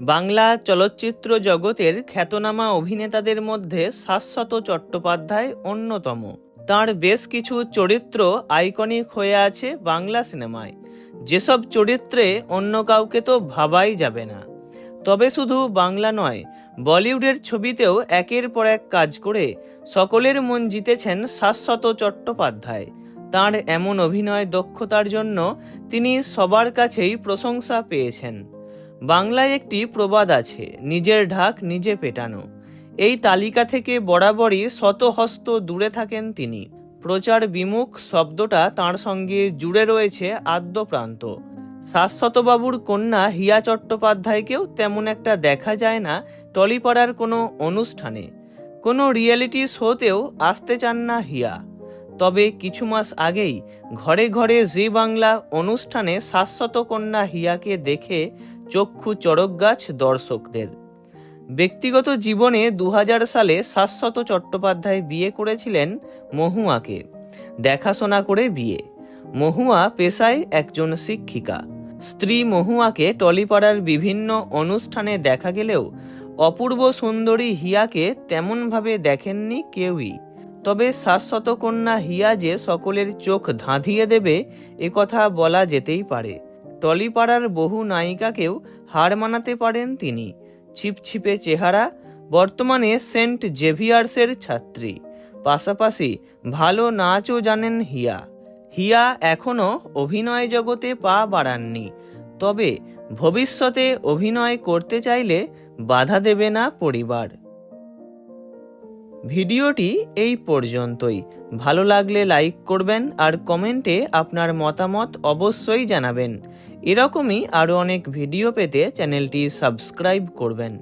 বাংলা চলচ্চিত্র জগতের খ্যাতনামা অভিনেতাদের মধ্যে শাশ্বত চট্টোপাধ্যায় অন্যতম। তার বেশ কিছু চরিত্র আইকনিক হয়ে আছে বাংলা সিনেমায়। যেসব চরিত্রে অন্য কাউকে তো ভাবাই যাবে না। তবে শুধু বাংলা নয়, বলিউডের ছবিতেও একের পর এক কাজ করে সকলের মন জিতেছেন শাশ্বত চট্টোপাধ্যায়। তার এমন অভিনয় দক্ষতার জন্য তিনি সবার কাছেই প্রশংসা পেয়েছেন। বাংলায় একটি প্রবাদ আছে, নিজের ঢাক নিজে পেটানো। এই তালিকা থেকে বরাবরই শতহস্ত দূরে থাকেন তিনি। প্রচার বিমুখ শব্দটা তার সঙ্গে জুড়ে রয়েছে আদ্যপ্রান্ত শাশ্বতবাবুর কন্যা হিয়া চট্টোপাধ্যায়কেও তেমন একটা দেখা যায় না টলিপাড়ার কোনো অনুষ্ঠানে। কোনো রিয়েলিটি শোতেও আসতে চান না হিয়া। তবে কিছু মাস আগেই ঘরে ঘরে জি বাংলা অনুষ্ঠানে শাশ্বত কন্যা হিয়াকে দেখে চক্ষু চড়ক গাছ দর্শকদের। ব্যক্তিগত জীবনে দু হাজার সালে শাশ্বত চট্টোপাধ্যায় বিয়ে করেছিলেন মহুয়াকে। দেখাশোনা করে বিয়ে। মহুয়া পেশায় একজন শিক্ষিকা। স্ত্রী মহুয়াকে টলিপাড়ার বিভিন্ন অনুষ্ঠানে দেখা গেলেও অপূর্ব সুন্দরী হিয়াকে তেমনভাবে দেখেননি কেউই। তবে শাশ্বত কন্যা হিয়া যে সকলের চোখ ধাঁধিয়ে দেবে একথা বলা যেতেই পারে। টলিপাড়ার বহু নায়িকাকেও হার মানাতে পারেন তিনি। ছিপছিপে চেহারা, বর্তমানে সেন্ট জেভিয়ার্সের ছাত্রী। পাশাপাশি ভালো নাচও জানেন হিয়া। হিয়া এখনও অভিনয় জগতে পা বাড়াননি, তবে ভবিষ্যতে অভিনয় করতে চাইলে বাধা দেবে না পরিবার। ভিডিওটি এই পর্যন্তই। ভালো লাগলে লাইক করবেন আর কমেন্টে আপনার মতামত অবশ্যই জানাবেন। এরকমই আরও অনেক ভিডিও পেতে চ্যানেলটি সাবস্ক্রাইব করবেন।